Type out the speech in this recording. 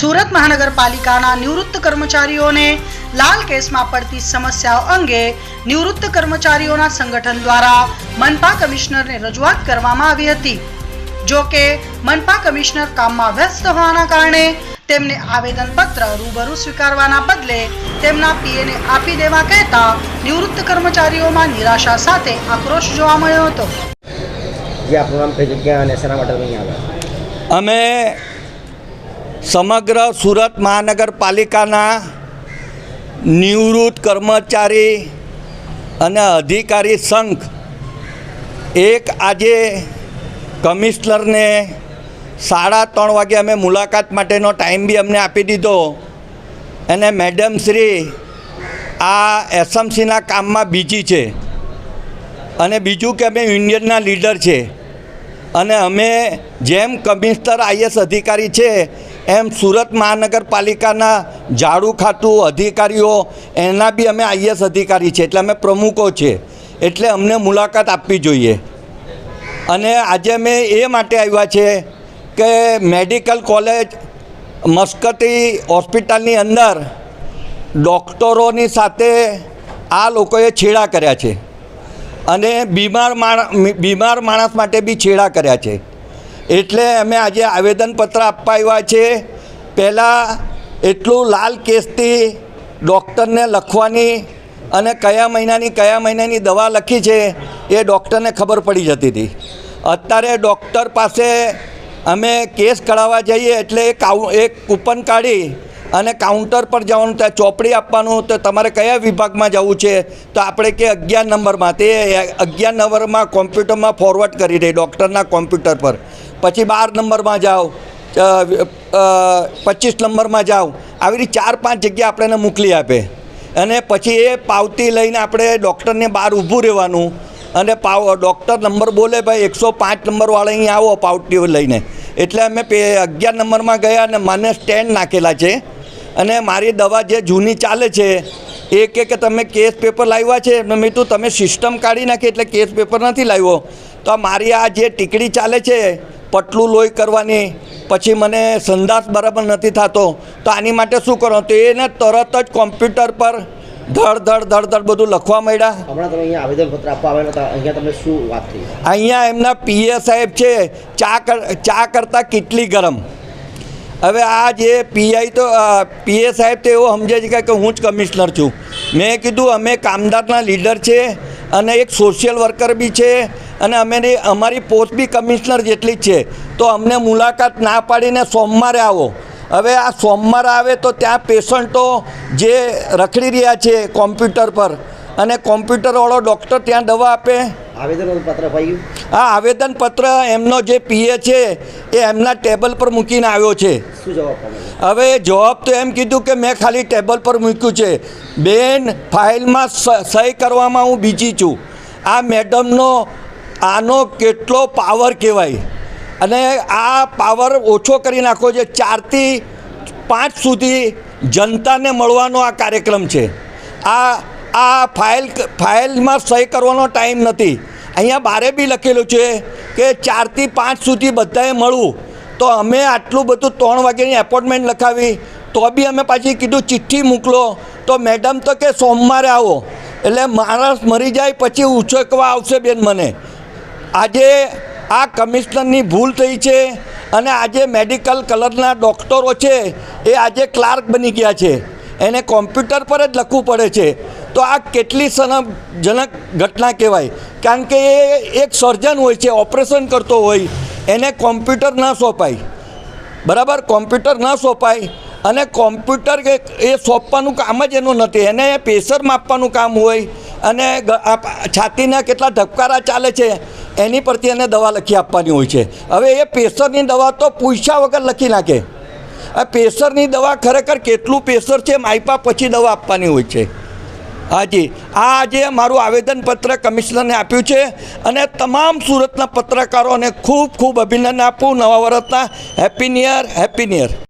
સુરત મહાનગરપાલિકાના નિવૃત્ત કર્મચારીઓને લાલ કેસમાં પડતી સમસ્યાઓ અંગે નિવૃત્ત કર્મચારીઓના સંગઠન દ્વારા મનપા કમિશનરને રજૂઆત કરવામાં આવી હતી. જો કે મનપા કમિશનર કામમાં વ્યસ્ત હોવાના કારણે તેમને આવેદનપત્ર રૂબરૂ સ્વીકારવાના બદલે તેમના પીએને આપી દેવા કહેતા નિવૃત્ત કર્મચારીઓમાં નિરાશા સાથે આક્રોશ જોવા મળ્યો હતો. જે આપણું નામ કઈ જગ્યા અને શેના માટે તમે અહીંયા આવ્યા? અમે સમગ્ર સુરત મહાનગરપાલિકાના નિવૃત્ત કર્મચારી અને અધિકારી સંઘ એક આજે કમિશનરને સાડા ત્રણ વાગે અમે મુલાકાત માટેનો ટાઈમ બી અમને આપી દીધો. અને મેડમ શ્રી આ એસએમસીના કામમાં બીજી છે. અને બીજું કે અમે યુનિયનના લીડર છે. અને અમે જેમ કમિશનર આઈએસ અધિકારી છે એમ સુરત મહાનગરપાલિકાના ઝાડુ ખાતું અધિકારીઓ, એના બી અમે આઈએસ અધિકારી છે એટલે અમે પ્રમુખો છે એટલે અમને મુલાકાત આપવી જોઈએ. અને આજે અમે એ માટે આવ્યા છે કે મેડિકલ કોલેજ મસ્કતી હોસ્પિટલની અંદર ડૉક્ટરોની સાથે આ લોકોએ છેડા કર્યા છે. અને બીમાર માણસ બીમાર માણસ માટે બી છેડા કર્યા છે. એટલે અમે આજે આવેદનપત્ર આપવા આવ્યા છે પહેલાં એટલું લાલ કેસથી ડૉક્ટરને લખવાની અને કયા મહિનાની કયા મહિનાની દવા લખી છે એ ડૉક્ટરને ખબર પડી જતી હતી. અત્યારે ડૉક્ટર પાસે અમે કેસ કઢાવવા જઈએ એટલે એક એક કૂપન કાઢી અને કાઉન્ટર પર જવાનું, ત્યાં ચોપડી આપવાનું, તો તમારે કયા વિભાગમાં જવું છે? તો આપણે કે અગિયાર નંબરમાં. તે અગિયાર નંબરમાં કોમ્પ્યુટરમાં ફોરવર્ડ કરી દે, ડૉક્ટરના કોમ્પ્યુટર પર. પછી બાર નંબરમાં જાઓ પચીસ નંબરમાં જાઓ. આવી રીતે ચાર પાંચ જગ્યા આપણને મોકલી આપે. અને પછી એ પાવતી લઈને આપણે ડૉક્ટરને બહાર ઊભું રહેવાનું. અને પાવ, ડૉક્ટર નંબર બોલે, ભાઈ, એકસો પાંચ નંબરવાળા અહીં આવો પાવતીઓ લઈને. એટલે અમે પે, અગિયાર નંબરમાં ગયા અને મને સ્ટેન્ડ નાખેલા છે. અને મારી દવા જે જૂની ચાલે છે, એ કે કે તમે કેસ પેપર લાવ્યા છે? મેં કીધું તમે સિસ્ટમ કાઢી નાખી, એટલે કેસ પેપર નથી લાવ્યો. તો મારી આ જે ટીકડી ચાલે છે પટલું લોહી કરવાની. પછી મને સંદાસ બરાબર નથી થતો. તો આની માટે શું કરો તો એને તરત જ કોમ્પ્યુટર પર ધડ ધડ ધડ ધડ બધું લખવા માંડ્યા. હમણાં તમે અહીંયા આવેદનપત્ર આપવા આવ્યા હતા. અહીંયા તમને શું વાત થઈ? અહીંયા એમના પીએ સાહેબ છે ચા ચા કરતાં કેટલી ગરમ. હવે આ જે પીઆઈ તો પીએ સાહેબ તો એવો સમજે છે કે હું જ કમિશનર છું. મેં કીધું અમે કામદારના લીડર છે અને એક સોશિયલ વર્કર બી છે. અને અમે અમારી પોસ્ટ બી કમિશનર જેટલી જ છે. તો અમને મુલાકાત ના પાડીને સોમવારે આવો. હવે આ સોમવારે આવે તો ત્યાં પેશન્ટો જે રખડી રહ્યા છે કોમ્પ્યુટર પર. અને કોમ્પ્યુટરવાળો ડૉક્ટર ત્યાં દવા આપે. આવેદનપત્ર આ આવેદનપત્ર એમનો જે પીએ છે એ એમના ટેબલ પર મૂકીને આવ્યો છે. હવે જવાબ તો એમ કીધું કે મેં ખાલી ટેબલ પર મૂક્યું છે. બેન ફાઇલમાં સહી કરવામાં હું બીજી છું. આ મેડમનો આનો કેટલો પાવર કહેવાય? અને આ પાવર ઓછો કરી નાખો છે ચારથી પાંચ સુધી જનતાને મળવાનો આ કાર્યક્રમ છે. આ આ ફાઇલ ફાઇલમાં સહી કરવાનો ટાઈમ નથી. અહીંયા બારે બી લખેલું છે કે ચારથી પાંચ સુધી બધાએ મળવું. તો અમે આટલું બધું ત્રણ વાગ્યાની એપોઇન્ટમેન્ટ લખાવી, તો બી અમે પાછી કીધું ચિઠ્ઠી મોકલો, તો મેડમ તો કે સોમવારે આવો. એટલે માણસ મરી જાય પછી ઉછકવા આવશે બેન મને. આજે આ કમિશનરની ભૂલ થઈ છે અને આજે મેડિકલ કલરના ડૉક્ટરો છે એ આજે ક્લાર્ક બની ગયા છે. એને કોમ્પ્યુટર પર જ લખવું પડે છે. તો આ કેટલી સનજનક ઘટના કહેવાય. કારણ કે એ એક સર્જન હોય છે, ઓપરેશન કરતો હોય, એને કોમ્પ્યુટર ન સોંપાય. બરાબર? કોમ્પ્યુટર ન સોંપાય અને કોમ્પ્યુટર એ સોંપવાનું કામ જ એનું નથી. એને પ્રેશર માપવાનું કામ હોય અને છાતીના કેટલા ધબકારા ચાલે છે. એની પરથી એને દવા લખી આપવાની હોય છે. હવે એ પ્રેશરની દવા તો પૂછ્યા વગર લખી નાખે. આ પ્રેશરની દવા ખરેખર કેટલું પ્રેશર છે માયપા પછી દવા આપવાની હોય છે. હાજી, આ આજે મારું આવેદનપત્ર કમિશનરને આપ્યું છે અને તમામ સુરતના પત્રકારોને ખૂબ ખૂબ અભિનંદન આપું. નવા વર્ષના happy new year happy new year.